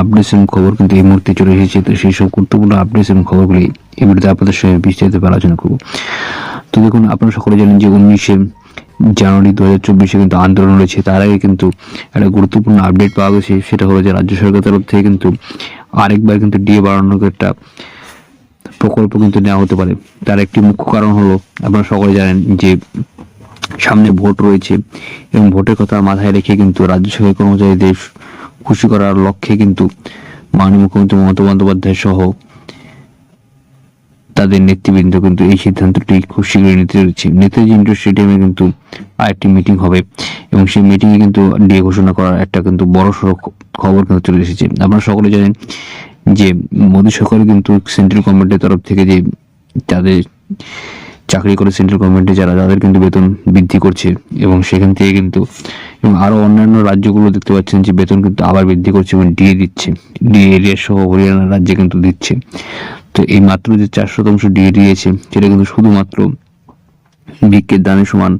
Updates এবং খবর কিন্তু এই মুহূর্তে চলে এসেছে। তো সেই সব গুরুত্বপূর্ণ আপডেটস এবং খবরগুলি এই ভিডিওতে আপনাদের সঙ্গে বিস্তারিত আলোচনা করব। তো দেখুন, আপনারা সকলে জানেন যে উনিশে জানুয়ারি দু হাজার চব্বিশে কিন্তু আন্দোলন রয়েছে। তার আগে কিন্তু একটা গুরুত্বপূর্ণ আপডেট পাওয়া গেছে, সেটা হলো যে রাজ্য সরকার তরফ থেকে কিন্তু আরেকবার কিন্তু ডিএ বাড়ানোর একটা প্রকল্প কিন্তু নেওয়া হতে পারে। তার একটি মুখ্য কারণ হলো, আপনারা সকলে জানেন যে সামনে ভোট রয়েছে এবং ভোটের কথা মাথায় রেখে কিন্তু রাজ্য সরকারি কর্মচারীদের খুশি করার লক্ষ্যে কিন্তু মাননীয় মুখ্যমন্ত্রী মমতা বন্দ্যোপাধ্যায় সহ তাদের নেতৃবৃন্দ কিন্তু এই সিদ্ধান্তটি খুব শীঘ্রই নিতে চলেছে। নেতাজি ইন্ডোর স্টেডিয়ামে কিন্তু আরেকটি মিটিং হবে এবং সেই মিটিংয়ে কিন্তু ডিএ ঘোষণা করার একটা কিন্তু বড় সড়ো খবর কিন্তু চলে এসেছে। আপনারা সকলে জানেন যে মোদী সরকার কিন্তু সেন্ট্রাল গভর্নমেন্টের তরফ থেকে যে তাদের চাকরি করে সেন্ট্রাল গভর্নমেন্টে যারা, তাদের কিন্তু বেতন বৃদ্ধি করছে এবং সেখান থেকে কিন্তু এবং আরও অন্যান্য রাজ্যগুলো দেখতে পাচ্ছেন যে বেতন কিন্তু আবার বৃদ্ধি করছে এবং ডিএ দিচ্ছে। ডিএ এরিয়া সহ হরিয়ানা রাজ্যে কিন্তু দিচ্ছে। তো এই মাত্র যে চার শতাংশ ডিএ দিয়েছে, সেটা কিন্তু শুধুমাত্র ভিক্ষের দানের সমান।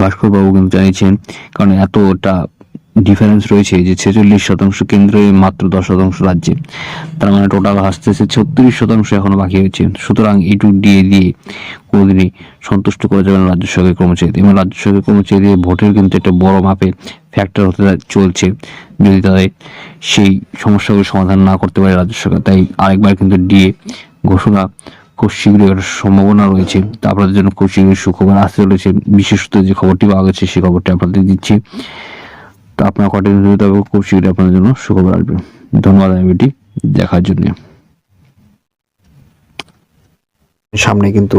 ভাস্করবাবু কিন্তু জানিয়েছেন, কারণ এতটা ডিফারেন্স রয়েছে যে ছেচল্লিশ শতাংশ কেন্দ্রে মাত্র দশ শতাংশ রাজ্যে। তার মানে টোটাল আসতেছে ছত্রিশ শতাংশ এখনও বাকি হয়েছে সুতরাং এইটুক দিয়ে দিয়ে কোনোদিনই সন্তুষ্ট করা যাবে না রাজ্য সরকারি কর্মচারী এবং রাজ্য সরকারি কর্মচারীদের ভোটের কিন্তু একটা বড় মাপে ফ্যাক্টর হতে চলছে। যদি তাদের সেই সমস্যাগুলো সমাধান না করতে পারে রাজ্য সরকার, তাই আরেকবার কিন্তু ডিএ ঘোষণা খুব শীঘ্রই একটা সম্ভাবনা রয়েছে। তা আপনাদের জন্য খুব শীঘ্রই সুখবর আসতে চলেছে। বিশেষত যে খবরটি পাওয়া গেছে, সেই খবরটি আপনাদের দিচ্ছি। তো আপনার কন্টিনিউ দিতে হবে, খুব শীঘ্রই আপনাদের জন্য সুখবর আসবে। ধন্যবাদ আমি ভিডিওটি দেখার জন্য। সামনে কিন্তু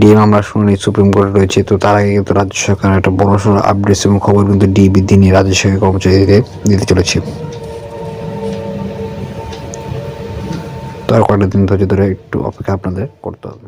ডিএ মামলা শুনানি সুপ্রিম কোর্টে রয়েছে, তো তার আগে কিন্তু রাজ্য সরকার একটা বড় সড়ো আপডেটস এবং খবর কিন্তু ডি বৃদ্ধি নিয়ে রাজ্য সরকারি কর্মচারীদের দিতে চলেছে। তো আর কয়েকটা দিন ধৈর্য ধরে একটু অপেক্ষা আপনাদের করতে হবে।